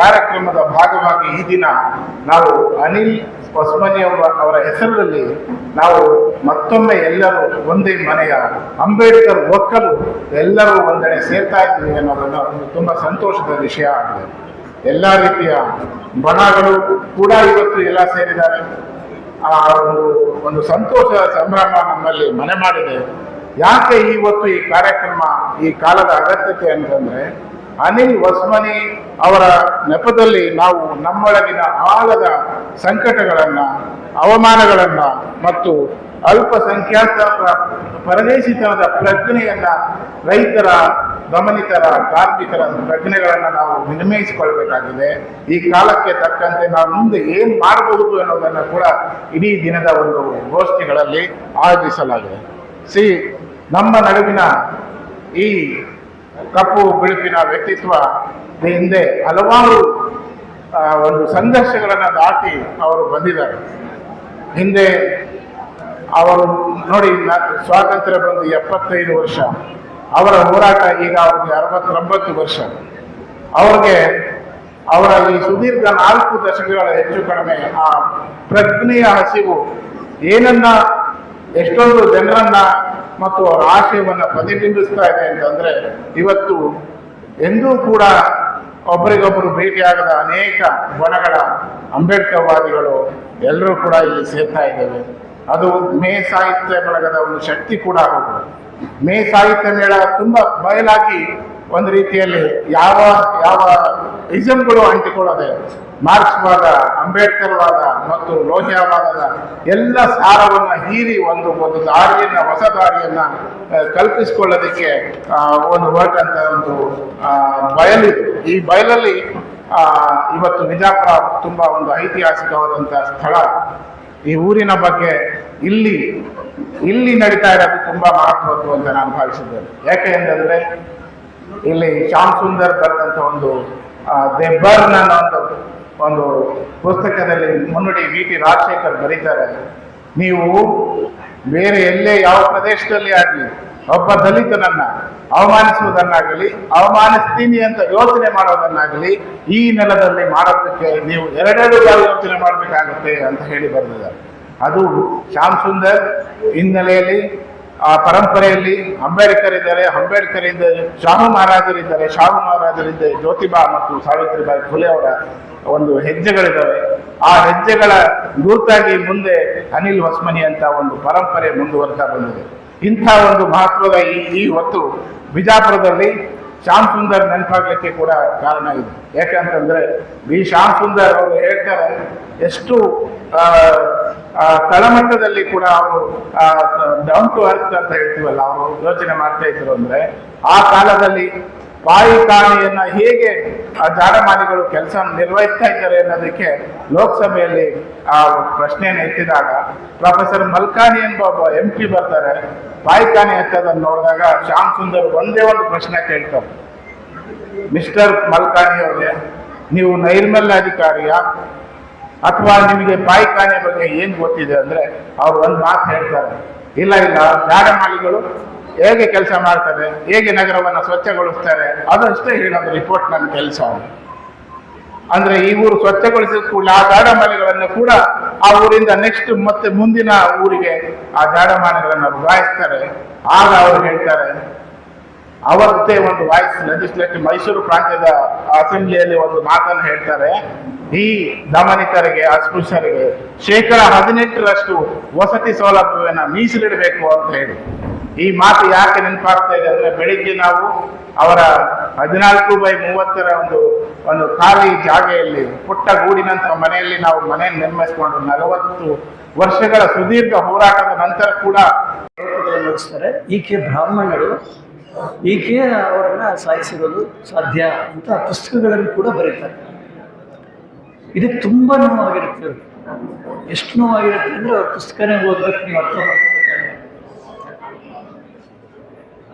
ಕಾರ್ಯಕ್ರಮದ ಭಾಗವಾಗಿ ಈ ದಿನ ನಾವು ಅನಿಲ್ ಹೊಸ್ಮನಿ ಅವರ ಹೆಸರಿನಲ್ಲಿ ನಾವು ಮತ್ತೊಮ್ಮೆ ಎಲ್ಲರೂ ಒಂದೇ ಮನೆಯ ಅಂಬೇಡ್ಕರ್ ಒಕ್ಕಲು ಎಲ್ಲರೂ ಒಂದೆಡೆ ಸೇರ್ತಾ ಇದ್ದೀವಿ ಅನ್ನೋದನ್ನ ಒಂದು ತುಂಬ ಸಂತೋಷದ ವಿಷಯ ಆಗಿದೆ. ಎಲ್ಲ ರೀತಿಯ ಬಣಗಳು ಕೂಡ ಇವತ್ತು ಎಲ್ಲ ಸೇರಿದ್ದಾರೆ. ಆ ಒಂದು ಒಂದು ಸಂತೋಷ ಸಂಭ್ರಮ ನಮ್ಮಲ್ಲಿ ಮನೆ ಮಾಡಿದೆ. ಯಾಕೆ ಇವತ್ತು ಈ ಕಾರ್ಯಕ್ರಮ ಈ ಕಾಲದ ಅಗತ್ಯತೆ ಅಂತಂದ್ರೆ ಅನಿಲ್ ವಸ್ಮನಿ ಅವರ ನೆಪದಲ್ಲಿ ನಾವು ನಮ್ಮೊಳಗಿನ ಆಳದ ಸಂಕಟಗಳನ್ನು, ಅವಮಾನಗಳನ್ನು ಮತ್ತು ಅಲ್ಪಸಂಖ್ಯಾತರ ಪರದೇಶಿತನದ ಪ್ರಜ್ಞೆಯನ್ನು ರೈತರ ಗಮನಿತರ, ಕಾರ್ಮಿಕರ ಪ್ರಜ್ಞೆಗಳನ್ನು ನಾವು ವಿನಿಮಯಿಸಿಕೊಳ್ಬೇಕಾಗಿದೆ. ಈ ಕಾಲಕ್ಕೆ ತಕ್ಕಂತೆ ನಾವು ಮುಂದೆ ಏನು ಮಾಡಬಹುದು ಅನ್ನೋದನ್ನ ಕೂಡ ಇಡೀ ದಿನದ ಒಂದು ಗೋಷ್ಠಿಗಳಲ್ಲಿ ಆಯೋಜಿಸಲಾಗಿದೆ. ಸಿ ನಮ್ಮ ನಡುವಿನ ಈ ಕಪ್ಪು ಬಿಳುಪಿನ ವ್ಯಕ್ತಿತ್ವ ಹಿಂದೆ ಹಲವಾರು ಒಂದು ಸಂಘರ್ಷಗಳನ್ನು ದಾಟಿ ಅವರು ಬಂದಿದ್ದಾರೆ. ಹಿಂದೆ ಅವರು ನೋಡಿ ಸ್ವಾತಂತ್ರ್ಯ ಬಂದು ಎಪ್ಪತ್ತೈದು ವರ್ಷ, ಅವರ ಹೋರಾಟ ಈಗ ಅವ್ರಿಗೆ ಅರವತ್ತೊಂಬತ್ತು ವರ್ಷ. ಅವ್ರಿಗೆ ಅವರ ಈ ಸುದೀರ್ಘ ನಾಲ್ಕು ದಶಕಗಳ ಹೆಚ್ಚು ಕಡಿಮೆ ಆ ಪ್ರಜ್ಞೆಯ ಹಸಿವು ಏನನ್ನ, ಎಷ್ಟೊಂದು ಜನರನ್ನ ಮತ್ತು ಅವರ ಆಶಯವನ್ನು ಪ್ರತಿಬಿಂಬಿಸ್ತಾ ಇದೆ ಅಂತಂದರೆ ಇವತ್ತು ಎಂದೂ ಕೂಡ ಒಬ್ಬರಿಗೊಬ್ಬರು ಭೇಟಿಯಾಗದ ಅನೇಕ ಬಣಗಳ ಅಂಬೇಡ್ಕರ್ವಾದಿಗಳು ಎಲ್ಲರೂ ಕೂಡ ಇಲ್ಲಿ ಸೇರ್ತಾ ಇದ್ದೇವೆ. ಅದು ಮೇ ಸಾಹಿತ್ಯ ಬಳಗದ ಒಂದು ಶಕ್ತಿ ಕೂಡ ಹೌದು ಮೇ ಸಾಹಿತ್ಯ ಮೇಳ ತುಂಬಾ ಬಯಲಾಗಿ ಒಂದು ರೀತಿಯಲ್ಲಿ ಯಾವ ಯಾವ ಇಸಮ್ಗಳು ಅಂಟಿಕೊಳ್ಳದೆ ಮಾರ್ಕ್ಸ್ವಾದ, ಅಂಬೇಡ್ಕರ್ವಾದ ಮತ್ತು ಲೋಹಿಯಾವಾದದ ಎಲ್ಲ ಸಾರವನ್ನು ಹೀರಿ ಒಂದು ಒಂದು ದಾರಿಯನ್ನು, ಹೊಸ ದಾರಿಯನ್ನು ಕಲ್ಪಿಸಿಕೊಳ್ಳೋದಕ್ಕೆ ಒಂದು ಹೊರಟಂತ ಒಂದು ಬಯಲಿದು. ಈ ಬಯಲಲ್ಲಿ ಇವತ್ತು ನಿಜಾಪುರ ತುಂಬ ಒಂದು ಐತಿಹಾಸಿಕವಾದಂಥ ಸ್ಥಳ. ಈ ಊರಿನ ಬಗ್ಗೆ ಇಲ್ಲಿ ಇಲ್ಲಿ ನಡೀತಾ ಇರೋದು ತುಂಬ ಮಹತ್ವದ್ದು ಅಂತ ನಾನು ಭಾವಿಸಿದ್ದೇನೆ. ಯಾಕೆ ಅಂತಂದ್ರೆ ಇಲ್ಲಿ ಶ್ಯಾಮ್ ಸುಂದರ್ ಒಂದು ದೆಬ್ಬರ್ನ ಒಂದು ಒಂದು ಪುಸ್ತಕದಲ್ಲಿ ಮುನ್ನುಡಿ ವಿ ಟಿ ರಾಜಶೇಖರ್ ಬರೀತಾರೆ. ನೀವು ಬೇರೆ ಎಲ್ಲೇ ಯಾವ ಪ್ರದೇಶದಲ್ಲಿ ಆಗಲಿ, ಒಬ್ಬ ದಲಿತನನ್ನ ಅವಮಾನಿಸುವುದನ್ನಾಗಲಿ, ಅವಮಾನಿಸ್ತೀನಿ ಅಂತ ಯೋಚನೆ ಮಾಡೋದನ್ನಾಗಲಿ, ಈ ನೆಲದಲ್ಲಿ ಮಾಡೋದಕ್ಕೆ ನೀವು ಎರಡೆರಡು ಬಾರಿ ಯೋಚನೆ ಮಾಡಬೇಕಾಗುತ್ತೆ ಅಂತ ಹೇಳಿ ಬರೆದಿದ್ದಾರೆ. ಅದು ಶ್ಯಾಮ್ ಸುಂದರ್ ಹಿನ್ನೆಲೆಯಲ್ಲಿ ಆ ಪರಂಪರೆಯಲ್ಲಿ ಅಂಬೇಡ್ಕರ್ ಇದ್ದಾರೆ ಅಂಬೇಡ್ಕರ್ ಇಂದ ಶಾಹು ಮಹಾರಾಜರಿದ್ದಾರೆ ಶಾಹು ಮಹಾರಾಜರಿಂದ ಜ್ಯೋತಿಬಾ ಮತ್ತು ಸಾವಿತ್ರಿಬಾಯಿ ಫುಲೆ ಅವರ ಒಂದು ಹೆಜ್ಜೆಗಳಿದ್ದಾವೆ. ಆ ಹೆಜ್ಜೆಗಳ ಗುರುತಾಗಿ ಮುಂದೆ ಅನಿಲ್ ಹೊಸ್ಮನಿ ಅಂತ ಒಂದು ಪರಂಪರೆ ಮುಂದುವರ್ತಾ ಬಂದಿದೆ. ಇಂಥ ಒಂದು ಮಹತ್ವದ ಈ ಈ ಹೊತ್ತು ಬಿಜಾಪುರದಲ್ಲಿ ಶ್ಯಾಮ್ ಸುಂದರ್ ನೆನಪಾಗ್ಲಿಕ್ಕೆ ಕೂಡ ಕಾರಣ ಇದೆ. ಯಾಕಂತಂದರೆ ಈ ಶ್ಯಾಮ್ ಸುಂದರ್ ಅವರು ಹೇಳ್ತಾರೆ ಎಷ್ಟು ಆ, ತಳಮಟ್ಟದಲ್ಲಿ ಕೂಡ ಅವರು ಡೌನ್ ಟು ಅರ್ತ್ ಅಂತ ಹೇಳ್ತೀವಲ್ಲ ಅವರು ಯೋಚನೆ ಮಾಡ್ತಾ ಇದ್ರು ಅಂದ್ರೆ ಆ ಕಾಲದಲ್ಲಿ ಬಾಯಿ ಹೇಗೆ ಆ ಜಾಡಮಾನಿಗಳು ಕೆಲಸ ನಿರ್ವಹಿಸ್ತಾ ಇದ್ದಾರೆ ಅನ್ನೋದಕ್ಕೆ ಲೋಕಸಭೆಯಲ್ಲಿ ಆ ಪ್ರಶ್ನೆಯನ್ನು ಎತ್ತಿದಾಗ ಪ್ರೊಫೆಸರ್ ಮಲ್ಕಾನಿ ಎಂಬ ಎಂ ಪಿ ಬರ್ತಾರೆ. ಬಾಯಿ ಕಾಣಿ ಎತ್ತದನ್ನು ನೋಡಿದಾಗ ಶ್ಯಾಮ್ ಸುಂದರ್ ಒಂದೇ ಒಂದು ಪ್ರಶ್ನೆ ಕೇಳ್ತಾರೆ. ಮಿಸ್ಟರ್ ಮಲ್ಕಾನಿ ಅವರೇ, ನೀವು ನೈರ್ಮಲ್ಯ ಅಧಿಕಾರಿಯ? ಅಥವಾ ನಿಮಗೆ ಪಾಯಿಖಾನೆ ಬಗ್ಗೆ ಏನು ಗೊತ್ತಿದೆ ಅಂದ್ರೆ ಅವ್ರು ಒಂದು ಮಾತು ಹೇಳ್ತಾರೆ. ಇಲ್ಲ ಇಲ್ಲ ಜಾಡಮಾಲಿಗಳು ಹೇಗೆ ಕೆಲಸ ಮಾಡ್ತಾರೆ, ಹೇಗೆ ನಗರವನ್ನ ಸ್ವಚ್ಛಗೊಳಿಸ್ತಾರೆ, ಅದಷ್ಟೇ ಹೇಳೋದು ರಿಪೋರ್ಟ್ ನನ್ನ ಕೆಲಸ. ಅಂದ್ರೆ ಈ ಊರು ಸ್ವಚ್ಛಗೊಳಿಸಿದ ಕೂಡ ಆ ಜಾಡಮಾನೆಗಳನ್ನು ಕೂಡ ಆ ಊರಿಂದ ನೆಕ್ಸ್ಟ್ ಮತ್ತೆ ಮುಂದಿನ ಊರಿಗೆ ಆ ಜಾಡಮಾಲಿಗಳನ್ನ ಬದಲಾಯಿಸ್ತಾರೆ ಆಗ ಅವರು ಹೇಳ್ತಾರೆ ಅವತ್ತೇ ಒಂದು ವಾಯ್ಸ್ ಲೆಜಿಸ್ಲೇಟಿವ್ ಮೈಸೂರು ಪ್ರಾಂತ್ಯದ ಅಸೆಂಬ್ಲಿಯಲ್ಲಿ ಒಂದು ಮಾತನ್ನು ಹೇಳ್ತಾರೆ. ಈ ದಮನಿತರಿಗೆ, ಅಸ್ಪೃಶ್ಯರಿಗೆ ಶೇಕಡ ಹದಿನೆಂಟರಷ್ಟು ವಸತಿ ಸೌಲಭ್ಯವನ್ನು ಮೀಸಲಿಡಬೇಕು ಅಂತ ಹೇಳಿ. ಈ ಮಾತು ಯಾಕೆ ನೆನಪಾಗ್ತಾ ಇದೆ ಅಂದ್ರೆ ಬೆಳಿಗ್ಗೆ ನಾವು ಅವರ ಹದಿನಾಲ್ಕು ಬೈ ಮೂವತ್ತರ ಒಂದು ಒಂದು ಖಾಲಿ ಜಾಗೆಯಲ್ಲಿ, ಪುಟ್ಟ ಗೂಡಿನಂತ ಮನೆಯಲ್ಲಿ ನಾವು ಮನೆಯನ್ನು ನಿರ್ಮಿಸಿಕೊಂಡು ನಲವತ್ತು ವರ್ಷಗಳ ಸುದೀರ್ಘ ಹೋರಾಟದ ನಂತರ ಕೂಡ ನಡೆಸ್ತಾರೆ. ಈಕೆ ಬ್ರಾಹ್ಮಣರು. ಈಕೆ ಅವರನ್ನ ಸಾಯಿಸಿರೋದು ಸಾಧ್ಯ ಅಂತ ಪುಸ್ತಕಗಳನ್ನು ಕೂಡ ಬರೀತಾರೆ. ಇದು ತುಂಬ ನೋವಾಗಿರುತ್ತೆ. ಎಷ್ಟು ನೋವಾಗಿರುತ್ತೆ ಅಂದ್ರೆ ಅವ್ರ ಪುಸ್ತಕನೇ ಓದಬೇಕು ನೀವು ಅರ್ಥ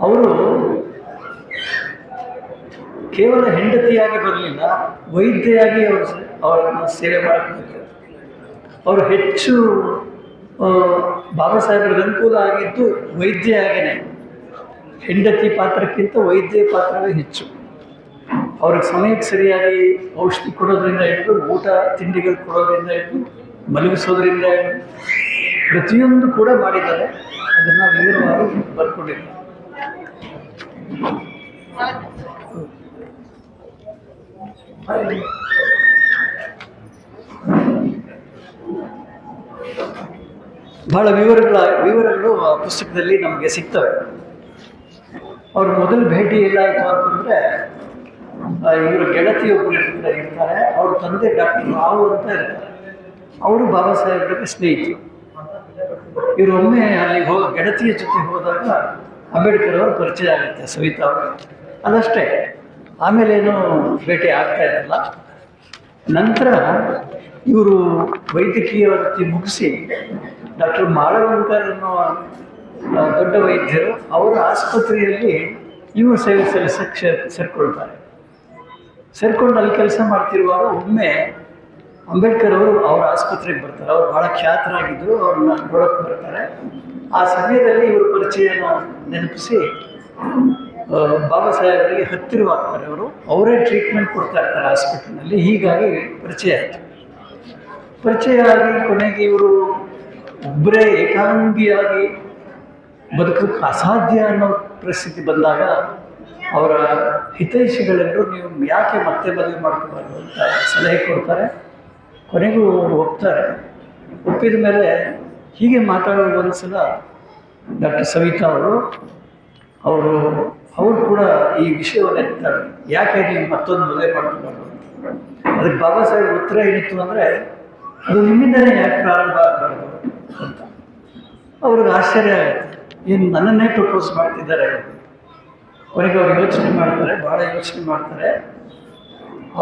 ಅವರು ಕೇವಲ ಹೆಂಡತಿಯಾಗಿ ಬರಲಿಲ್ಲ, ವೈದ್ಯೆಯಾಗಿ ಅವರು ಅವರನ್ನು ಸೇವೆ ಮಾಡಬೇಕು ಅವರು ಹೆಚ್ಚು ಬಾಬಾ ಸಾಹೇಬರಿಗೆ ಅನುಕೂಲ ಆಗಿದ್ದು ವೈದ್ಯ ಆಗೇನೆ ಹೆಂಡತಿ ಪಾತ್ರಕ್ಕಿಂತ ವೈದ್ಯ ಪಾತ್ರವೇ ಹೆಚ್ಚು. ಅವ್ರಿಗೆ ಸಮಯಕ್ಕೆ ಸರಿಯಾಗಿ ಔಷಧಿ ಕೊಡೋದ್ರಿಂದ ಹಿಡಿದು, ಊಟ, ತಿಂಡಿಗಳು ಕೊಡೋದ್ರಿಂದ ಹಿಡಿದು, ಮಲಗಿಸೋದ್ರಿಂದ ಪ್ರತಿಯೊಂದು ಕೂಡ ಮಾಡಿದ್ದಾರೆ. ಅದನ್ನು ವಿವರವಾಗಿ ಬರ್ಕೊಂಡಿದ್ದಾರೆ ಬಹಳ ವಿವರಗಳ ವಿವರಗಳು ಆ ಪುಸ್ತಕದಲ್ಲಿ ನಮಗೆ ಸಿಗ್ತವೆ. ಅವ್ರ ಮೊದಲ ಭೇಟಿ ಎಲ್ಲಾಯಿತು ಅಂತಂದರೆ ಇವರ ಗೆಳತಿಯೊಬ್ಬರು ಇರ್ತಾರೆ. ಅವ್ರ ತಂದೆ ಡಾಕ್ಟರ್ ರಾವ್ ಅಂತ ಇರ್ತಾರೆ. ಅವರು ಬಾಬಾ ಸಾಹೇಬ್ರಿಗೆ ಸ್ನೇಹಿತರು. ಇವರೊಮ್ಮೆ ಅಲ್ಲಿಗೆ ಹೋಗ, ಗೆಳತಿಯ ಜೊತೆ ಹೋದಾಗ ಅಂಬೇಡ್ಕರ್ ಅವರು ಪರಿಚಯ ಆಗುತ್ತೆ ಸವಿತಾ ಅವರು. ಅದಷ್ಟೇ. ಆಮೇಲೇನು ಭೇಟಿ ಆಗ್ತಾ ಇರಲ್ಲ. ನಂತರ ಇವರು ವೈದ್ಯಕೀಯ ವೃತ್ತಿ ಮುಗಿಸಿ ಡಾಕ್ಟರ್ ಮಾಳವಂಕರ್ ಅನ್ನೋ ದೊಡ್ಡ ವೈದ್ಯರು ಅವರ ಆಸ್ಪತ್ರೆಯಲ್ಲಿ ಇವರು ಸೇವೆ ಸಲ್ಲಿಸಕ್ಕೆ ಸೇರ್ ಸೇರ್ಕೊಳ್ತಾರೆ. ಸೇರ್ಕೊಂಡು ಅಲ್ಲಿ ಕೆಲಸ ಮಾಡ್ತಿರುವಾಗ ಒಮ್ಮೆ ಅಂಬೇಡ್ಕರ್ ಅವರು ಅವರ ಆಸ್ಪತ್ರೆಗೆ ಬರ್ತಾರೆ. ಅವ್ರು ಭಾಳ ಖ್ಯಾತರಾಗಿದ್ದರು ಅವ್ರನ್ನ ನೋಡೋಕ್ಕೆ ಬರ್ತಾರೆ. ಆ ಸಮಯದಲ್ಲಿ ಇವರು ಪರಿಚಯವನ್ನು ನೆನಪಿಸಿ ಬಾಬಾ ಸಾಹೇಬರಿಗೆ ಹತ್ತಿರವಾಗ್ತಾರೆ ಅವರು. ಅವರೇ ಟ್ರೀಟ್ಮೆಂಟ್ ಕೊಡ್ತಾ ಇರ್ತಾರೆ ಹಾಸ್ಪಿಟಲ್ನಲ್ಲಿ ಹೀಗಾಗಿ ಪರಿಚಯ ಆಯಿತು. ಪರಿಚಯ ಆಗಿ ಕೊನೆಗೆ ಇವರು ಒಬ್ಬರೇ ಏಕಾಂಗಿಯಾಗಿ ಬದುಕಕ್ಕೆ ಅಸಾಧ್ಯ ಅನ್ನೋ ಪರಿಸ್ಥಿತಿ ಬಂದಾಗ ಅವರ ಹಿತೈಷಿಗಳೆಲ್ಲರೂ ನೀವು ಯಾಕೆ ಮತ್ತೆ ಮದುವೆ ಮಾಡ್ಕೋಬಾರ್ದು ಅಂತ ಸಲಹೆ ಕೊಡ್ತಾರೆ. ಕೊನೆಗೂ ಅವರು ಒಪ್ತಾರೆ ಒಪ್ಪಿದ ಮೇಲೆ ಹೀಗೆ ಮಾತಾಡೋ ಒಂದು ಸಲ ಡಾಕ್ಟರ್ ಸವಿತಾ ಅವರು ಅವರು ಅವರು ಕೂಡ ಈ ವಿಷಯವನ್ನು ಎತ್ತಾರೆ ಯಾಕೆ ನೀವು ಮತ್ತೊಂದು ಮದುವೆ ಅಂತ. ಅದಕ್ಕೆ ಬಾಬಾ ಸಾಹೇಬ್ ಉತ್ತರ ಏನಿತ್ತು ಅಂದರೆ, ಅದು ನಿಮ್ಮಿಂದಲೇ ಯಾಕೆ ಪ್ರಾರಂಭ ಆಗಬಾರ್ದು ಅಂತ. ಅವ್ರಿಗೆ ಆಶ್ಚರ್ಯ ಆಗುತ್ತೆ. ಏನು ನನ್ನನ್ನೇ ಪ್ರಪೋಸ್ ಮಾಡ್ತಿದ್ದಾರೆ ಅವರಿಗೆ ಅವ್ರು ಯೋಚನೆ ಮಾಡ್ತಾರೆ ಭಾಳ ಯೋಚನೆ ಮಾಡ್ತಾರೆ.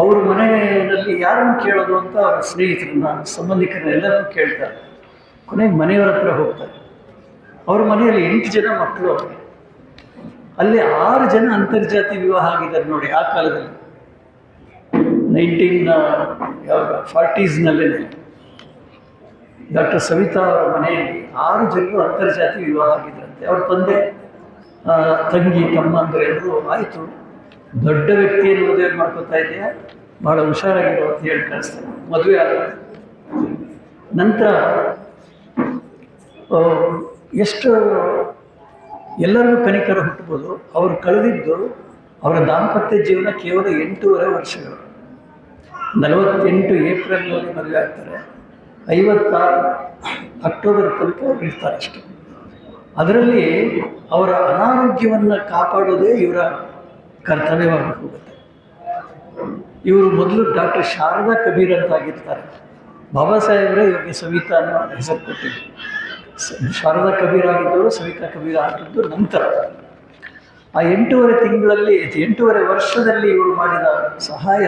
ಅವ್ರ ಮನೆಯಲ್ಲಿ ಯಾರನ್ನು ಕೇಳೋದು ಅಂತ ಅವ್ರ ಸ್ನೇಹಿತರನ್ನ ಸಂಬಂಧಿಕರನ್ನ ಎಲ್ಲರನ್ನೂ ಕೇಳ್ತಾರೆ. ಕೊನೆಗೆ ಮನೆಯವರ ಹತ್ರ ಹೋಗ್ತಾರೆ. ಅವ್ರ ಮನೆಯಲ್ಲಿ ಎಂಟು ಜನ ಮಕ್ಕಳು ಅಲ್ಲಿ ಆರು ಜನ ಅಂತರ್ಜಾತಿ ವಿವಾಹ ಆಗಿದ್ದಾರೆ ನೋಡಿ ಆ ಕಾಲದಲ್ಲಿ. ನೈನ್ಟೀನ್ ಯಾವಾಗ? ಫಾರ್ಟೀಸ್ನಲ್ಲೇ ಡಾಕ್ಟರ್ ಸವಿತಾ ಅವರ ಮನೆಯಲ್ಲಿ ಆರು ಜನರು ಅಂತರ್ಜಾತಿ ವಿವಾಹ ಆಗಿದ್ರಂತೆ. ಅವ್ರ ತಂದೆ ತಂಗಿ, ತಮ್ಮ ಅಂದರೆ ಎಲ್ಲರೂ ಆಯಿತು. ದೊಡ್ಡ ವ್ಯಕ್ತಿಯನ್ನು ಮದುವೆ ಮಾಡ್ಕೋತಾ ಇದೆಯಾ? ಭಾಳ ಹುಷಾರಾಗಿರೋ ಅಂತ ಹೇಳಿ ಕಳಿಸ್ತಾರೆ. ಮದುವೆ ಆಗುತ್ತೆ. ನಂತರ ಎಷ್ಟು ಎಲ್ಲರಿಗೂ ಕನಿಕರ ಹುಟ್ಟಬೋದು ಅವರು ಕಳೆದಿದ್ದು ಅವರ ದಾಂಪತ್ಯ ಜೀವನ ಕೇವಲ ಎಂಟೂವರೆ ವರ್ಷಗಳು. ನಲವತ್ತೆಂಟು ಏಪ್ರಿಲ್ನಲ್ಲಿ ಮದುವೆ ಆಗ್ತಾರೆ. ಐವತ್ತಾರು ಅಕ್ಟೋಬರ್ ತನಕ ಅವ್ರು ಇರ್ತಾರೆ ಅಷ್ಟೆ. ಅದರಲ್ಲಿ ಅವರ ಅನಾರೋಗ್ಯವನ್ನು ಕಾಪಾಡೋದೇ ಇವರ ಕರ್ತವ್ಯವಾಗಿ ಹೋಗುತ್ತೆ. ಇವರು ಮೊದಲು ಡಾಕ್ಟರ್ ಶಾರದಾ ಕಬೀರ್ ಅಂತ ಆಗಿರ್ತಾರೆ ಬಾಬಾ ಸಾಹೇಬ್ರೆ ಇವರಿಗೆ ಸವಿತಾ ಅನ್ನೋ ಹೆಸರು ಕೊಟ್ಟಿದ್ದು ಸ- ಶಾರದಾ ಕಬೀರ್ ಆಗಿದ್ದವರು, ಸವಿತಾ ಕಬೀರ್ ಆಗಿದ್ದು ನಂತರ. ಆ ಎಂಟೂವರೆ ತಿಂಗಳಲ್ಲಿ, ಎಂಟೂವರೆ ವರ್ಷದಲ್ಲಿ ಇವರು ಮಾಡಿದ ಸಹಾಯ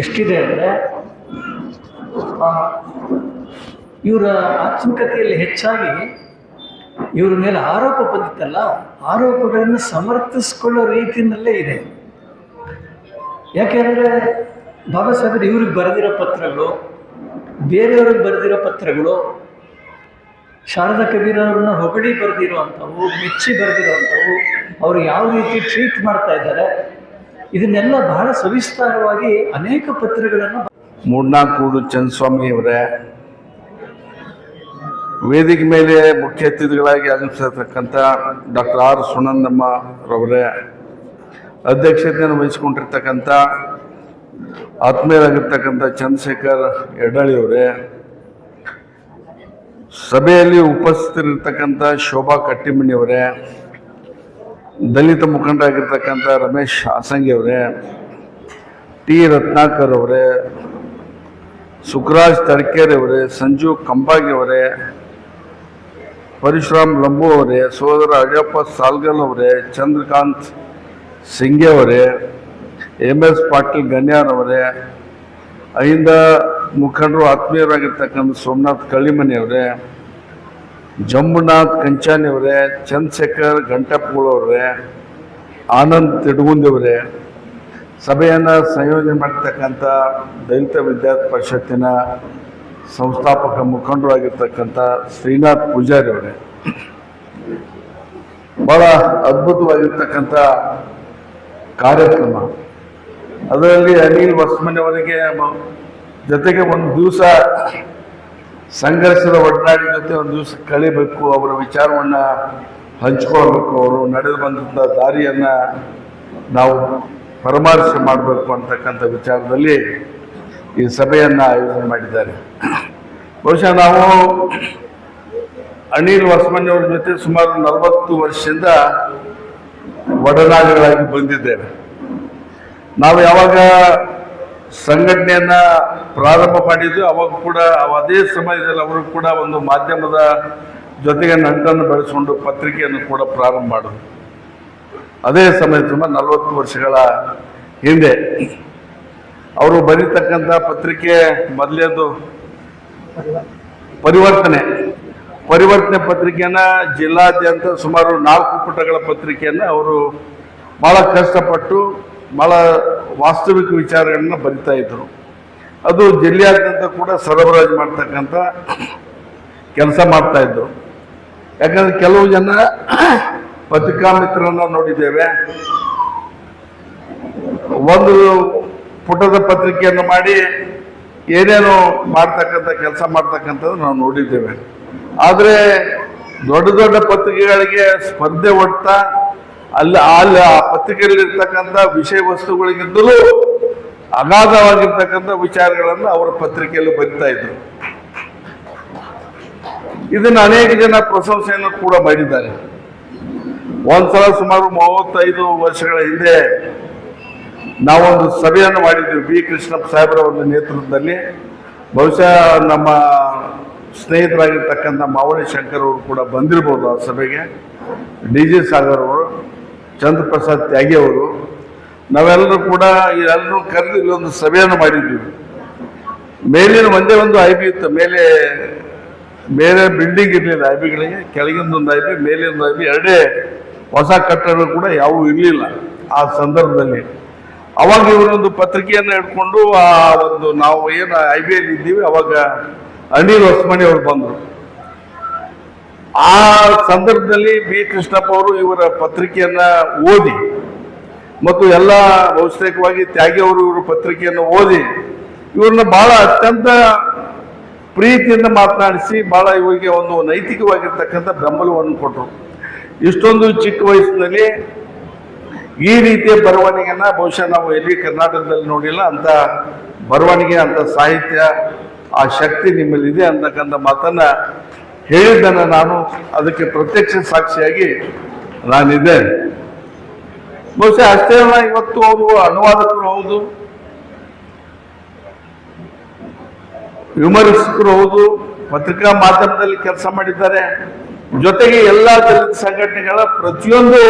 ಎಷ್ಟಿದೆ ಅಂದರೆ ಇವರ ಆತ್ಮಕತೆಯಲ್ಲಿ ಹೆಚ್ಚಾಗಿ ಇವರ ಮೇಲೆ ಆರೋಪ ಬಂದಿತ್ತಲ್ಲ, ಆರೋಪಗಳನ್ನು ಸಮರ್ಥಿಸ್ಕೊಳ್ಳೋ ರೀತಿಯಲ್ಲೇ ಇದೆ. ಯಾಕೆಂದರೆ ಬಾಬಾ ಸಾಹೇಬರು ಇವ್ರಿಗೆ ಬರೆದಿರೋ ಪತ್ರಗಳು, ಬೇರೆಯವ್ರಿಗೆ ಬರೆದಿರೋ ಪತ್ರಗಳು ಶಾರದಾ ಕಬೀರವ್ರನ್ನ ಹೊಗಳಿ ಬರೆದಿರುವಂಥವು, ಮೆಚ್ಚಿ ಬರೆದಿರುವಂಥವು, ಅವರು ಯಾವ ರೀತಿ ಟ್ರೀಟ್ ಮಾಡ್ತಾ ಇದ್ದಾರೆ, ಇದನ್ನೆಲ್ಲ ಬಹಳ ಸವಿಸ್ತಾರವಾಗಿ ಅನೇಕ ಪತ್ರಗಳನ್ನು ಮೂಡ್ನಾಕೂಡು ಚಂದ್ರಸ್ವಾಮಿ ಅವರೇ, ವೇದಿಕೆ ಮೇಲೆ ಮುಖ್ಯ ಅತಿಥಿಗಳಾಗಿ ಆಗಮಿಸಿರ್ತಕ್ಕಂಥ ಡಾಕ್ಟರ್ ಆರ್ ಸುನಂದಮ್ಮ ರವರೇ, ಅಧ್ಯಕ್ಷತೆಯನ್ನು ವಹಿಸಿಕೊಂಡಿರ್ತಕ್ಕಂಥ ಆತ್ಮೀಯರಾಗಿರ್ತಕ್ಕಂಥ ಚಂದ್ರಶೇಖರ್ ಯಡಾಳಿಯವರೇ ಸಭೆಯಲ್ಲಿ ಉಪಸ್ಥಿತರಿರ್ತಕ್ಕಂಥ ಶೋಭಾ ಕಟ್ಟಿಮಣಿಯವರೇ, ದಲಿತ ಮುಖಂಡರಾಗಿರ್ತಕ್ಕಂಥ ರಮೇಶ್ ಹಾಸಂಗಿಯವರೇ ಟಿ ರತ್ನಾಕರ್ ಅವರೇ, ಸುಖರಾಜ್ ತಡ್ಕೇರಿ ಅವರೇ, ಸಂಜು ಕಂಬಾಗಿ ಅವರೇ, ಪರಶುರಾಮ್ ಲಂಬು ಅವರೇ, ಸೋದರ ಅಡಿಯಪ್ಪ ಸಾಲ್ಗಲ್ ಅವರೇ, ಚಂದ್ರಕಾಂತ್ ಸಿಂಗೆ ಅವರೇ, ಎಂ ಎಸ್ ಪಾಟೀಲ್ ಗಣ್ಯಾರ್ ಅವರೇ, ಅಹಿಂದ ಮುಖಂಡರು ಆತ್ಮೀಯರಾಗಿರ್ತಕ್ಕಂಥ ಸೋಮನಾಥ್ ಕಳ್ಳಿಮನಿ ಅವರೇ ಜಂಬುನಾಥ್ ಕಂಚಾನಿ ಅವರೇ ಚಂದ್ರಶೇಖರ್ ಗಂಟಪ್ಪಗಳು ಅವರೇ ಆನಂದ್ ತಿಡ್ಗುಂದಿ ಅವರೇ ಸಭೆಯನ್ನು ಸಂಯೋಜನೆ ಮಾಡಿರ್ತಕ್ಕಂಥ ದಲಿತ ವಿದ್ಯಾರ್ಥಿ ಪರಿಷತ್ತಿನ ಸಂಸ್ಥಾಪಕ ಮುಖಂಡರಾಗಿರ್ತಕ್ಕಂಥ ಶ್ರೀನಾಥ್ ಪೂಜಾರಿ ಅವರೇ ಭಾಳ ಅದ್ಭುತವಾಗಿರ್ತಕ್ಕಂಥ ಕಾರ್ಯಕ್ರಮ. ಅದರಲ್ಲಿ ಅನಿಲ್ ಮ- ಜೊತೆಗೆ ಒಂದು ದಿವಸ ಸಂಘರ್ಷದ ಒಡನಾಡಿ ಜೊತೆ ಒಂದು ದಿವಸ ಕಳಿಬೇಕು, ಅವರ ವಿಚಾರವನ್ನು ಹಂಚ್ಕೊಳ್ಬೇಕು, ಅವರು ನಡೆದು ಬಂದಂಥ ದಾರಿಯನ್ನು ನಾವು ಪರಾಮರ್ಶೆ ಮಾಡಬೇಕು ಅಂತಕ್ಕಂಥ ವಿಚಾರದಲ್ಲಿ ಈ ಸಭೆಯನ್ನು ಆಯೋಜನೆ ಮಾಡಿದ್ದಾರೆ. ಬಹುಶಃ ನಾವು ಅನಿಲ್ ಅವರ ಜೊತೆ ಸುಮಾರು ನಲವತ್ತು ವರ್ಷದಿಂದ ಒಡನಾಡಿಗಳಾಗಿ ಬಂದಿದ್ದೇವೆ. ನಾವು ಯಾವಾಗ ಸಂಘಟನೆಯನ್ನ ಪ್ರಾರಂಭ ಮಾಡಿದ್ದು, ಅವಾಗ ಕೂಡ ಅದೇ ಸಮಯದಲ್ಲಿ ಅವರು ಕೂಡ ಒಂದು ಮಾಧ್ಯಮದ ಜೊತೆಗೆ ನಂಟನ್ನು ಬೆಳೆಸಿಕೊಂಡು ಪತ್ರಿಕೆಯನ್ನು ಕೂಡ ಪ್ರಾರಂಭ ಮಾಡಿದ್ರು. ಅದೇ ಸಮಯ ತುಂಬ ನಲವತ್ತು ವರ್ಷಗಳ ಹಿಂದೆ ಅವರು ಬರೀತಕ್ಕಂಥ ಪತ್ರಿಕೆ ಮೊದಲೇದು ಪರಿವರ್ತನೆ ಪರಿವರ್ತನೆ ಪತ್ರಿಕೆಯನ್ನು ಜಿಲ್ಲಾದ್ಯಂತ ಸುಮಾರು ನಾಲ್ಕು ಪುಟಗಳ ಪತ್ರಿಕೆಯನ್ನು ಅವರು ಬಹಳ ಕಷ್ಟಪಟ್ಟು ಬಹಳ ವಾಸ್ತವಿಕ ವಿಚಾರಗಳನ್ನ ಬರಿತಾ ಇದ್ದರು ಅದು ಜಿಲ್ಲೆಯಾದ್ಯಂತ ಕೂಡ ಸರಬರಾಜು ಮಾಡ್ತಕ್ಕಂಥ ಕೆಲಸ ಮಾಡ್ತಾ ಇದ್ರು. ಯಾಕಂದ್ರೆ ಕೆಲವು ಜನ ಪತ್ರಿಕಾ ಮಿತ್ರರನ್ನ ನೋಡಿದ್ದೇವೆ. ಒಂದು ಪುಟದ ಪತ್ರಿಕೆಯನ್ನು ಮಾಡಿ ಏನೇನು ಮಾಡ್ತಕ್ಕಂಥ ಕೆಲಸ ಮಾಡ್ತಕ್ಕಂಥದ್ದು ನಾವು ನೋಡಿದ್ದೇವೆ. ಆದರೆ ದೊಡ್ಡ ದೊಡ್ಡ ಪತ್ರಿಕೆಗಳಿಗೆ ಸ್ಪರ್ಧೆ ಒಡ್ತಾ ಅಲ್ಲಿ ಅಲ್ಲಿ ಆ ಪತ್ರಿಕೆಯಲ್ಲಿರ್ತಕ್ಕಂಥ ವಿಷಯ ವಸ್ತುಗಳಿಗಿಂತಲೂ ಅಗಾಧವಾಗಿರ್ತಕ್ಕಂಥ ವಿಚಾರಗಳನ್ನು ಅವರ ಪತ್ರಿಕೆಯಲ್ಲಿ ಬರಿತಾ ಇದ್ರು. ಇದನ್ನು ಅನೇಕ ಜನ ಪ್ರಶಂಸೆಯನ್ನು ಕೂಡ ಮಾಡಿದ್ದಾರೆ. ಒಂದ್ಸಲ ಸುಮಾರು ಮೂವತ್ತೈದು ವರ್ಷಗಳ ಹಿಂದೆ ನಾವೊಂದು ಸಭೆಯನ್ನು ಮಾಡಿದ್ವಿ ಬಿ ಕೃಷ್ಣಪ್ಪ ಸಾಹೇಬರ ಒಂದು ನೇತೃತ್ವದಲ್ಲಿ. ಬಹುಶಃ ನಮ್ಮ ಸ್ನೇಹಿತರಾಗಿರ್ತಕ್ಕಂಥ ಮಾವಳಿ ಶಂಕರ್ ಅವರು ಕೂಡ ಬಂದಿರ್ಬೋದು ಆ ಸಭೆಗೆ. ಡಿ ಜಿ ಸಾಗರ್ ಅವರು ಚಂದ್ರಪ್ರಸಾದ್ ತ್ಯಾಗಿ ಅವರು, ನಾವೆಲ್ಲರೂ ಕೂಡ ಎಲ್ಲರೂ ಕರೆದು ಇಲ್ಲೊಂದು ಸಭೆಯನ್ನು ಮಾಡಿದ್ವಿ. ಮೇಲಿನ ಒಂದೇ ಒಂದು ಐಬಿ ಇತ್ತು. ಮೇಲೆ, ಬೇರೆ ಬಿಲ್ಡಿಂಗ್ ಇರಲಿಲ್ಲ ಐಬಿಗಳಿಗೆ ಬಿಗಳಿಗೆ ಕೆಳಗಿಂದೊಂದು ಐಬಿ ಮೇಲಿಂದ ಐ ಬಿ ಎರಡೇ ಹೊಸ ಕಟ್ಟಡಗಳು ಕೂಡ ಯಾವುವು ಇರಲಿಲ್ಲ ಆ ಸಂದರ್ಭದಲ್ಲಿ. ಅವಾಗ ಇವರೊಂದು ಪತ್ರಿಕೆಯನ್ನು ಇಟ್ಕೊಂಡು ಆ ಒಂದು ನಾವು ಏನು ಐ ಬಿ ಇದ್ದೀವಿ, ಅವಾಗ ಅನಿಲ್ ಹೊಸಮನಿ ಅವರು ಬಂದರು. ಆ ಸಂದರ್ಭದಲ್ಲಿ ಬಿ ಕೃಷ್ಣಪ್ಪ ಅವರು ಇವರ ಪತ್ರಿಕೆಯನ್ನ ಓದಿ ಮತ್ತು ಎಲ್ಲ ಬಹುತೇಕವಾಗಿ ತ್ಯಾಗಿ ಅವರು ಇವರು ಪತ್ರಿಕೆಯನ್ನು ಓದಿ ಇವ್ರನ್ನ ಬಹಳ ಅತ್ಯಂತ ಪ್ರೀತಿಯಿಂದ ಮಾತನಾಡಿಸಿ ಬಹಳ ಇವರಿಗೆ ಒಂದು ನೈತಿಕವಾಗಿರ್ತಕ್ಕಂಥ ಬೆಂಬಲವನ್ನು ಕೊಟ್ಟರು. ಇಷ್ಟೊಂದು ಚಿಕ್ಕ ವಯಸ್ಸಿನಲ್ಲಿ ಈ ರೀತಿಯ ಬರವಣಿಗೆನ ಬಹುಶಃ ನಾವು ಎಲ್ಲಿ ಕರ್ನಾಟಕದಲ್ಲಿ ನೋಡಿಲ್ಲ ಅಂತ ಬರವಣಿಗೆ ಅಂತ ಸಾಹಿತ್ಯ, ಆ ಶಕ್ತಿ ನಿಮ್ಮಲ್ಲಿದೆ ಅಂತಕ್ಕಂಥ ಮಾತನ್ನ ಹೇಳಿದ್ದನ್ನ ನಾನು ಅದಕ್ಕೆ ಪ್ರತ್ಯಕ್ಷ ಸಾಕ್ಷಿಯಾಗಿ ನಾನಿದ್ದೇನೆ. ಬಹುಶಃ ಅಷ್ಟೇ ಇವತ್ತು ಅವರು ಅನುವಾದಕರು ಹೌದು, ವಿಮರ್ಶಕರು ಹೌದು, ಪತ್ರಿಕಾ ಮಾಧ್ಯಮದಲ್ಲಿ ಕೆಲಸ ಮಾಡಿದ್ದಾರೆ. ಜೊತೆಗೆ ಎಲ್ಲ ದಲಿತ ಸಂಘಟನೆಗಳ ಪ್ರತಿಯೊಂದು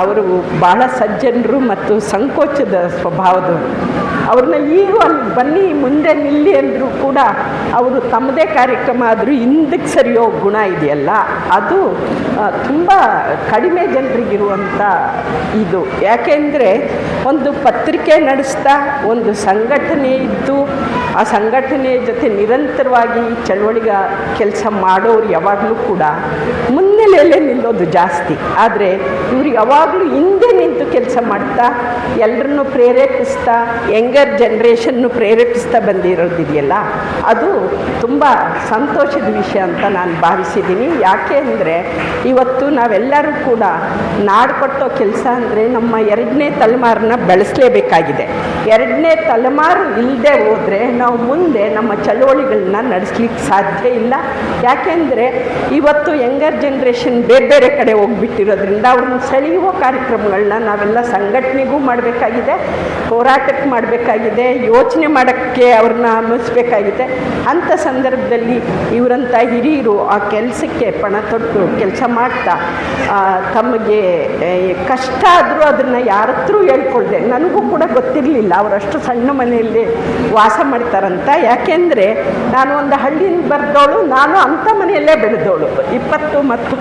ಅವರು ಬಹಳ ಸಜ್ಜನರು ಮತ್ತು ಸಂಕೋಚದ ಸ್ವಭಾವದವರು ಅವ್ರನ್ನ ಈಗ ಅಲ್ಲಿ ಬನ್ನಿ ಮುಂದೆ ನಿಲ್ಲಿ ಅಂದರೂ ಕೂಡ ಅವರು ತಮ್ಮದೇ ಕಾರ್ಯಕ್ರಮ ಆದರೂ ಹಿಂದಕ್ಕೆ ಸರಿಯೋ ಗುಣ ಇದೆಯಲ್ಲ? ಅದು ತುಂಬ ಕಡಿಮೆ ಜನರಿಗಿರುವಂಥ ಇದು. ಯಾಕೆಂದರೆ ಒಂದು ಪತ್ರಿಕೆ ನಡೆಸ್ತಾ ಒಂದು ಸಂಘಟನೆ ಇದ್ದು ಆ ಸಂಘಟನೆಯ ಜೊತೆ ನಿರಂತರವಾಗಿ ಚಳವಳಿಗ ಕೆಲಸ ಮಾಡೋರು ಯಾವಾಗಲೂ ಕೂಡ ಮುನ್ನೆಲೆಯಲ್ಲೇ ನಿಲ್ಲೋದು ಜಾಸ್ತಿ. ಆದರೆ ಇವ್ರು ಯಾವಾಗಲೂ ಹಿಂದೆ ನಿಂತು ಕೆಲಸ ಮಾಡ್ತಾ ಎಲ್ಲರನ್ನು ಪ್ರೇರೇಪಿಸ್ತಾ, ಯಂಗರ್ ಜನ್ರೇಷನ್ನು ಪ್ರೇರೇಪಿಸ್ತಾ ಬಂದಿರೋದಿದೆಯಲ್ಲ ಅದು ತುಂಬ ಸಂತೋಷದ ವಿಷಯ ಅಂತ ನಾನು ಭಾವಿಸಿದ್ದೀನಿ. ಯಾಕೆ ಅಂದರೆ ಇವತ್ತು ನಾವೆಲ್ಲರೂ ಕೂಡ ನಾಡು ಕೊಟ್ಟೋ ಕೆಲಸ ಅಂದರೆ ನಮ್ಮ ಎರಡನೇ ತಲೆಮಾರನ್ನ ಬೆಳೆಸಲೇಬೇಕಾಗಿದೆ ಎರಡನೇ ತಲೆಮಾರು ಇಲ್ಲದೆ ಹೋದರೆ ನಾವು ಮುಂದೆ ನಮ್ಮ ಚಳವಳಿಗಳನ್ನ ನಡೆಸ್ಲಿಕ್ಕೆ ಸಾಧ್ಯ ಇಲ್ಲ. ಯಾಕೆಂದರೆ ಇವತ್ತು ಯಂಗರ್ ಜನ್ರೇಷನ್ ಬೇರೆ ಬೇರೆ ಕಡೆ ಹೋಗ್ಬಿಟ್ಟಿರೋದ್ರಿಂದ ಅವ್ರನ್ನ ಸೆಳೆಯುವ ಕಾರ್ಯಕ್ರಮಗಳನ್ನ ನಾವೆಲ್ಲ ಸಂಘಟನೆಗೂ ಮಾಡಬೇಕಾಗಿದೆ, ಹೋರಾಟಕ್ಕೆ ಮಾಡಬೇಕಾಗಿದೆ, ಯೋಚನೆ ಮಾಡೋಕ್ಕೆ ಅವ್ರನ್ನ ಅನ್ನಿಸ್ಬೇಕಾಗಿದೆ ಅಂಥ ಸಂದರ್ಭದಲ್ಲಿ ಇವರಂಥ ಹಿರಿಯರು ಆ ಕೆಲಸಕ್ಕೆ ಪಣ ತೊಟ್ಟು ಕೆಲಸ ಮಾಡ್ತಾ ತಮಗೆ ಕಷ್ಟ ಆದರೂ ಅದನ್ನು ಯಾರತ್ರೂ ಹೇಳ್ಕೊಳ್ದೆ. ನನಗೂ ಗೊತ್ತಿರಲಿಲ್ಲ. ಅವರಷ್ಟು ಸಣ್ಣ ಮನೆಯಲ್ಲಿ ವಾಸ ಮಾಡ್ತಾರಂತ. ಯಾಕೆಂದರೆ ನಾನು ಒಂದು ಹಳ್ಳಿಯಿಂದ ಬರೆದವಳು, ನಾನು ಅಂಥ ಮನೆಯಲ್ಲೇ ಬೆಳೆದವಳು. ಇಪ್ಪತ್ತು ಮತ್ತು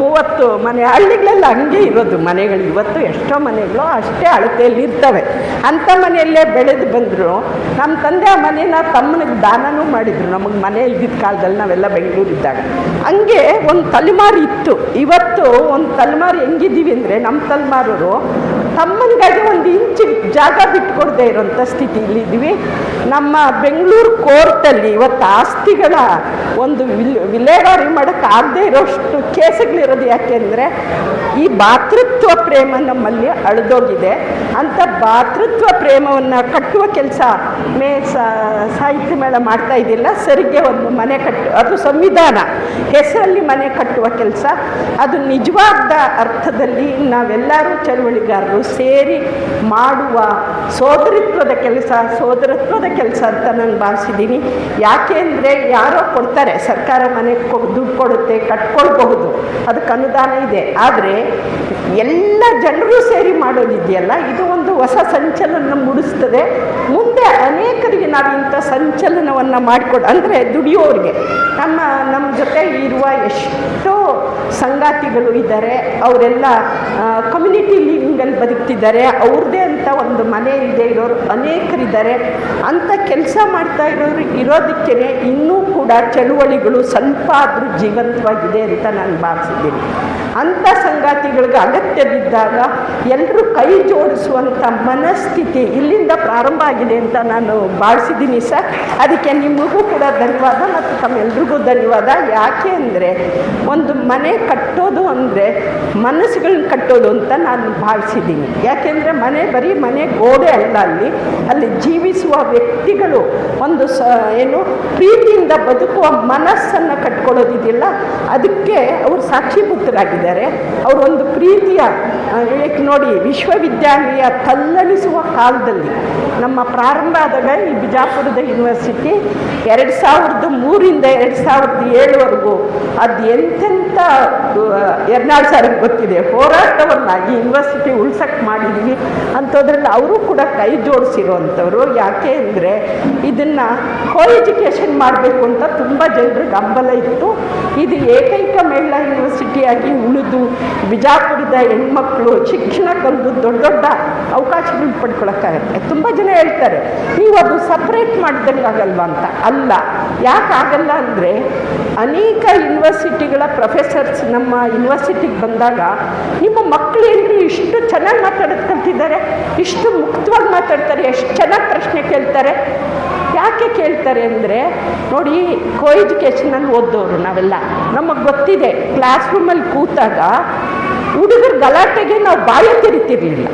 ಮೂವತ್ತು ಮನೆ ಹಳ್ಳಿಗಳೆಲ್ಲ ಹಂಗೆ ಇರೋದು ಮನೆಗಳು. ಇವತ್ತು ಎಷ್ಟೋ ಮನೆಗಳು ಅಷ್ಟೇ ಅಳತೆಯಲ್ಲಿ ಇರ್ತವೆ. ಅಂಥ ಮನೆಯಲ್ಲೇ ಬೆಳೆದು ಬಂದರು. ನಮ್ಮ ತಂದೆ ಆ ಮನೇನ ತಮ್ಮನಿಗೆ ದಾನನೂ ಮಾಡಿದರು. ನಮಗೆ ಮನೆ ಇಲ್ದಿದ್ದ ಕಾಲದಲ್ಲಿ ನಾವೆಲ್ಲ ಬೆಂಗಳೂರಿದ್ದಾಗ ಹಂಗೆ ಒಂದು ತಲೆಮಾರು ಇತ್ತು. ಇವತ್ತು ಒಂದು ತಲೆಮಾರು ಹೆಂಗಿದ್ದೀವಿ ಅಂದರೆ ನಮ್ಮ ತಲೆಮಾರವರು ತಮ್ಮನಿಗಾಗಿ ಒಂದು ಇಂಚು ಜಾಗ ಬಿಟ್ಕೊಡದೆ ಇರೋಂಥ ಸ್ಥಿತಿಯಲ್ಲಿದ್ದೀವಿ. ನಮ್ಮ ಬೆಂಗಳೂರು ಕೋರ್ಟಲ್ಲಿ ಇವತ್ತು ಆಸ್ತಿಗಳ ಒಂದು ವಿಲ್, ವಿಲೇವಾರಿ ಮಾಡೋಕ್ಕಾಗದೇ ಇರೋಷ್ಟು ಕೇಸುಗಳಿರೋದು ಯಾಕೆಂದರೆ ಈ ಭಾತೃತ್ವ ಪ್ರೇಮ ನಮ್ಮಲ್ಲಿ ಅಳದೋಗಿದೆ. ಅಂಥ ಭಾತೃತ್ವ ಪ್ರೇಮವನ್ನು ಕಟ್ಟುವ ಕೆಲಸ ಮೇ ಸಾಹಿತ್ಯ ಮೇಳ ಮಾಡ್ತಾ ಇದ್ದಿಲ್ಲ. ಸರಿಗೆ ಒಂದು ಮನೆ ಕಟ್ಟು, ಅದು ಸಂವಿಧಾನ, ಹೆಸರಲ್ಲಿ ಮನೆ ಕಟ್ಟುವ ಕೆಲಸ. ಅದು ನಿಜವಾದ ಅರ್ಥದಲ್ಲಿ ನಾವೆಲ್ಲರೂ ಚಳವಳಿಗಾರರು ಸೇರಿ ಮಾಡುವ ಸೋದರಿತ್ವದ ಕೆಲಸ, ಸೋದರತ್ವದ ಕೆಲಸ ಅಂತ ನಾನು ಭಾವಿಸಿದ್ದೀನಿ. ಯಾಕೆ ಅಂದರೆ ಯಾರೋ ಕೊಡ್ತಾರೆ, ಸರ್ಕಾರ ಮನೆಗೆ ದುಡ್ಡು ಕೊಡುತ್ತೆ, ಕಟ್ಕೊಳ್ಬಹುದು, ಅದಕ್ಕೆ ಅನುದಾನ ಇದೆ. ಆದರೆ ಎಲ್ಲ ಜನರು ಸೇರಿ ಮಾಡೋದಿದೆಯಲ್ಲ, ಇದು ಒಂದು ಹೊಸ ಸಂಚಲನ ಮೂಡಿಸ್ತದೆ. ಮುಂದೆ ಅನೇಕರಿಗೆ ನಾವು ಇಂಥ ಸಂಚಲನವನ್ನು ಮಾಡಿಕೊಡ, ಅಂದರೆ ದುಡಿಯೋರಿಗೆ. ನಮ್ಮ ನಮ್ಮ ಜೊತೆ ಇರುವ ಎಷ್ಟೋ ಸಂಗಾತಿಗಳು ಇದ್ದಾರೆ, ಅವರೆಲ್ಲ ಕಮ್ಯುನಿಟಿ ಲಿವಿಂಗಲ್ಲಿ ಬದುಕ್ತಿದ್ದಾರೆ ಅವ್ರದ್ದೇ ಅಂತ ಒಂದು ಮನೆ ಇದೆ, ಇರೋರು ಅನೇಕರಿದ್ದಾರೆ. ಅಂಥ ಕೆಲಸ ಮಾಡ್ತಾ ಇರೋರು ಇರೋದಕ್ಕೇ ಇನ್ನೂ ಕೂಡ ಚಳುವಳಿಗಳು ಸ್ವಲ್ಪ ಆದರೂ ಜೀವಂತವಾಗಿದೆ ಅಂತ ನಾನು ಭಾವಿಸಿದ್ದೀನಿ ಅಂಥ ಸಂಗಾತಿಗಳಿಗೆ ಅಗತ್ಯ ಬಿದ್ದಾಗ ಎಲ್ಲರೂ ಕೈ ಜೋಡಿಸುವಂಥ ಮನಸ್ಥಿತಿ ಇಲ್ಲಿಂದ ಪ್ರಾರಂಭ ಆಗಿದೆ ಅಂತ ನಾನು ಭಾವಿಸಿದ್ದೀನಿ ಸರ್. ಅದಕ್ಕೆ ನಿಮಗೂ ಕೂಡ ಧನ್ಯವಾದ ಮತ್ತು ತಮ್ಮೆಲ್ರಿಗೂ ಧನ್ಯವಾದ. ಯಾಕೆ ಅಂದರೆ ಒಂದು ಮನೆ ಕಟ್ಟೋದು ಅಂದರೆ ಮನಸ್ಸುಗಳನ್ನ ಕಟ್ಟೋದು ಅಂತ ನಾನು ಭಾವಿಸಿದ್ದೀನಿ. ಯಾಕೆಂದರೆ ಮನೆ ಬರೀ ಮನೆ ಗೋಡೆ ಅಲ್ಲ ಅಲ್ಲಿ. ಅಲ್ಲಿ ಜೀವಿಸುವ ವ್ಯಕ್ತಿಗಳು ಒಂದು ಸ, ಏನು, ಪ್ರೀತಿಯಿಂದ ಬದುಕುವ ಮನಸ್ಸನ್ನು ಕಟ್ಕೊಳ್ಳೋದಿದೆಯಲ್ಲ ಅದಕ್ಕೆ ಅವರು ಸಾಕ್ಷೀಭೂತರಾಗಿದ್ದಾರೆ ಅವರು ಒಂದು ಪ್ರೀತಿಯ ನೋಡಿ ವಿಶ್ವವಿದ್ಯಾಲಯ ತಲ್ಲಣಿಸುವ ಕಾಲದಲ್ಲಿ ನಮ್ಮ ಪ್ರಾರಂಭ ಆದಾಗ ಈ ಬಿಜಾಪುರದ ಯೂನಿವರ್ಸಿಟಿ ಎರಡು ಸಾವಿರದ ಮೂರಿಂದ ಎರಡು ಸಾವಿರದ ಏಳವರೆಗೂ ಅದು ಎಂತೆಂಥ ಎರ್ನಾಳ್ ಸಾವಿರಕ್ಕೆ ಗೊತ್ತಿದೆ. ಹೋರಾಟವನ್ನು ಈ ಯೂನಿವರ್ಸಿಟಿ ಉಳ್ಸಕ್ಕೆ ಮಾಡಿದ್ವಿ ಅಂಥದ್ರಲ್ಲಿ ಅವರು ಕೂಡ ಕೈ ಜೋಡಿಸಿರುವಂಥವ್ರು. ಯಾಕೆ ಅಂದರೆ ಇದನ್ನು ಕೋ ಎಜುಕೇಷನ್ ಮಾಡಬೇಕು ಅಂತ ತುಂಬ ಜನರಿಗೆ ಹಂಬಲ ಇತ್ತು. ಇದು ಏಕೈಕ ಮಹಿಳಾ ಯೂನಿವರ್ಸಿಟಿಯಾಗಿ ಉಳಿದು ಬಿಜಾಪುರದ ಹೆಣ್ಮಕ್ಳು, ಶಿಕ್ಷಣ ಕಲಿದು ದೊಡ್ಡ ದೊಡ್ಡ ಅವಕಾಶಗಳು ಪಡ್ಕೊಳಕ್ಕಾಗತ್ತೆ. ತುಂಬ ಜನ ಹೇಳ್ತಾರೆ, ನೀವು ಅದು ಸಪ್ರೇಟ್ ಮಾಡಿದಂಗೆ ಅಂತ. ಅಲ್ಲ ಯಾಕೆ ಆಗಲ್ಲ ಅಂದರೆ ಅನೇಕ ಯೂನಿವರ್ಸಿಟಿಗಳ ಪ್ರೊಫೆಸರ್ಸ್ ನಮ್ಮ ಯೂನಿವರ್ಸಿಟಿಗೆ ಬಂದಾಗ ನಿಮ್ಮ ಮಕ್ಕಳು ಏನ್ರಿ ಇಷ್ಟು ಚೆನ್ನಾಗಿ ಮಾತಾಡೋದು ಕಲ್ತಿದ್ದಾರೆ? ಇಷ್ಟು ಮುಕ್ತವಾಗಿ ಮಾತಾಡ್ತಾರೆ? ಎಷ್ಟು ಚೆನ್ನಾಗಿ ಪ್ರಶ್ನೆ ಕೇಳ್ತಾರೆ? ಯಾಕೆ ಕೇಳ್ತಾರೆ ಅಂದರೆ, ನೋಡಿ ಕೋ ಎಜುಕೇಷನಲ್ಲಿ ಓದೋರು ನಾವೆಲ್ಲ. ನಮಗೆ ಗೊತ್ತಿದೆ ಕ್ಲಾಸ್ ರೂಮಲ್ಲಿ ಕೂತಾಗ ಹುಡುಗರ ಗಲಾಟೆಗೆ ನಾವು ಬಾಯಿ ತೆರಿತಿರಲಿಲ್ಲ.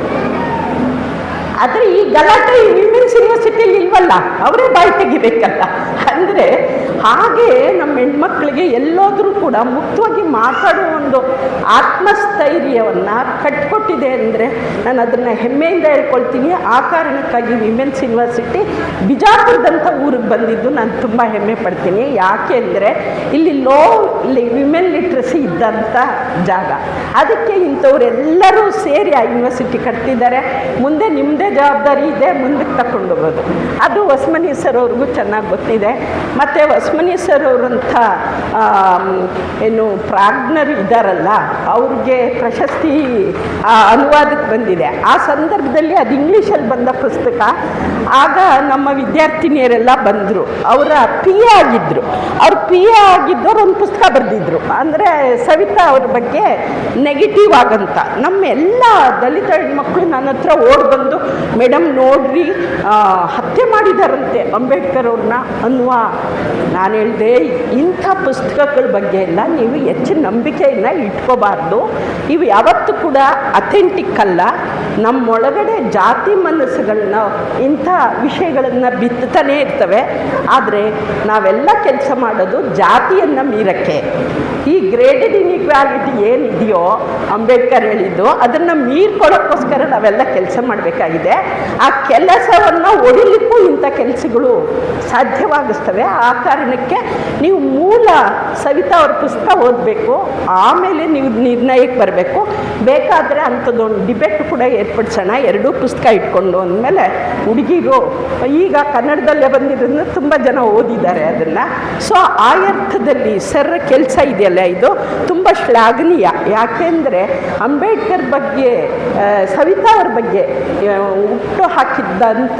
ಆದರೆ ಈ ಗಲಾಟೆ ವಿಮೆನ್ಸ್ ಯೂನಿವರ್ಸಿಟಿಯಲ್ಲಿ ಇಲ್ವಲ್ಲ? ಅವರೇ ಬಾಯಿ ತೆಗಿಬೇಕಲ್ಲ. ಅಂದರೆ ಹಾಗೆ ನಮ್ಮ ಹೆಣ್ಮಕ್ಳಿಗೆ ಎಲ್ಲೋದ್ರೂ ಕೂಡ ಮುಕ್ತವಾಗಿ ಮಾತಾಡುವ ಒಂದು ಆತ್ಮಸ್ಥೈರ್ಯವನ್ನು ಕಟ್ಕೊಟ್ಟಿದೆ ಅಂದರೆ ನಾನು ಅದನ್ನು ಹೆಮ್ಮೆಯಿಂದ ಹೇಳ್ಕೊಳ್ತೀನಿ. ಆ ಕಾರಣಕ್ಕಾಗಿ ವಿಮೆನ್ಸ್ ಯೂನಿವರ್ಸಿಟಿ ಬಿಜಾಪುರದಂಥ ಊರಿಗೆ ಬಂದಿದ್ದು ನಾನು ತುಂಬ ಹೆಮ್ಮೆ ಪಡ್ತೀನಿ. ಯಾಕೆ ಅಂದರೆ ಇಲ್ಲಿ ಲೋ ವಿಮೆನ್ ಲಿಟ್ರಸಿ ಇದ್ದಂಥ ಜಾಗ. ಅದಕ್ಕೆ ಇಂಥವರೆಲ್ಲರೂ ಸೇರಿ ಆ ಯೂನಿವರ್ಸಿಟಿ ಕಟ್ತಿದ್ದಾರೆ. ಮುಂದೆ ನಿಮ್ಮದೇ ಜವಾಬ್ದಾರಿ ಇದೆ, ಮುಂದಕ್ಕೆ ತಗೊಂಡು ಹೋಗೋದು ಅದು ಹೊಸಮನಿ ಸರ್ ಅವ್ರಿಗೂ ಚೆನ್ನಾಗಿ ಗೊತ್ತಿದೆ. ಮತ್ತು ಹೊಸ್ಮನಿ ಸರ್ ಅವರಂಥ ಏನು ಪ್ರಾಜ್ಞರು ಇದ್ದಾರಲ್ಲ ಅವ್ರಿಗೆ ಪ್ರಶಸ್ತಿ ಆ, ಅನುವಾದಕ್ಕೆ ಬಂದಿದೆ. ಆ ಸಂದರ್ಭದಲ್ಲಿ ಅದು ಇಂಗ್ಲೀಷಲ್ಲಿ ಬಂದ ಪುಸ್ತಕ. ಆಗ ನಮ್ಮ ವಿದ್ಯಾರ್ಥಿನಿಯರೆಲ್ಲ ಬಂದರು. ಅವರ ಪಿ ಎ ಆಗಿದ್ದರು ಅವ್ರು ಪಿ ಎ ಆಗಿದ್ದವ್ರು ಒಂದು ಪುಸ್ತಕ ಬರೆದಿದ್ರು. ಅಂದರೆ ಸವಿತಾ ಅವ್ರ ಬಗ್ಗೆ ನೆಗೆಟಿವ್ ಆಗಂತ. ನಮ್ಮ ಎಲ್ಲ ದಲಿತ ಹೆಣ್ಮಕ್ಳು ನನ್ನ ಹತ್ರ ಓಡ್ ಬಂದು ಮೇಡಮ್ ನೋಡ್ರಿ ಹತ್ಯೆ ಮಾಡಿದಾರಂತೆ ಅಂಬೇಡ್ಕರ್ ಅವ್ರನ್ನ ಅನ್ನುವ ನಾನು ಹೇಳಿದೆ, ಇಂಥ ಪುಸ್ತಕಗಳ ಬಗ್ಗೆ ಎಲ್ಲ ನೀವು ಹೆಚ್ಚಿನ ನಂಬಿಕೆಯನ್ನು ಇಟ್ಕೋಬಾರ್ದು. ಇವು ಯಾವತ್ತೂ ಕೂಡ ಅಥೆಂಟಿಕ್ ಅಲ್ಲ. ನಮ್ಮೊಳಗಡೆ ಜಾತಿ ಮನಸ್ಸುಗಳನ್ನ, ಇಂಥ ವಿಷಯಗಳನ್ನು ಬಿತ್ತುತ್ತಾನೆ ಇರ್ತವೆ. ಆದರೆ ನಾವೆಲ್ಲ ಕೆಲಸ ಮಾಡೋದು ಜಾತಿಯನ್ನು ಮೀರಕ್ಕೆ. ಈ ಗ್ರೇಡೆಡ್ ಇನ್ಇಕ್ವಾಲಿಟಿ ಏನಿದೆಯೋ ಅಂಬೇಡ್ಕರ್ ಹೇಳಿದ್ದು, ಅದನ್ನು ಮೀರ್ಕೊಳ್ಳೋಕ್ಕೋಸ್ಕರ ನಾವೆಲ್ಲ ಕೆಲಸ ಮಾಡಬೇಕಾಗಿದೆ. ಆ ಕೆಲಸವನ್ನು ಒಡಿಲಿಕ್ಕೂ ಇಂಥ ಕೆಲಸಗಳು ಸಾಧ್ಯವಾಗಿಸ್ತವೆ ಆ ಕಾರಣಕ್ಕೆ ನೀವು ಮೂಲ ಸವಿತಾ ಅವ್ರ ಪುಸ್ತಕ ಓದಬೇಕು, ಆಮೇಲೆ ನೀವು ನಿರ್ಣಯಕ್ಕೆ ಬರಬೇಕು. ಬೇಕಾದರೆ ಅಂಥದ್ದೊಂದು ಡಿಬೇಟ್ ಕೂಡ ಏರ್ಪಡಿಸೋಣ. ಎರಡೂ ಪುಸ್ತಕ ಇಟ್ಕೊಂಡು ಅಂದಮೇಲೆ ಹುಡುಗಿರು, ಈಗ ಕನ್ನಡದಲ್ಲೇ ಬಂದಿರೋದ್ರಿಂದ ತುಂಬ ಜನ ಓದಿದ್ದಾರೆ ಅದನ್ನು. ಸೊ ಆ ಅರ್ಥದಲ್ಲಿ, ಸರ್, ಕೆಲಸ ಇದೆಯಲ್ಲ ಇದು ತುಂಬ ಶ್ಲಾಘನೀಯ. ಯಾಕೆಂದರೆ ಅಂಬೇಡ್ಕರ್ ಬಗ್ಗೆ ಸವಿತಾ ಅವ್ರ ಬಗ್ಗೆ ಹುಟ್ಟು ಹಾಕಿದ್ದಂಥ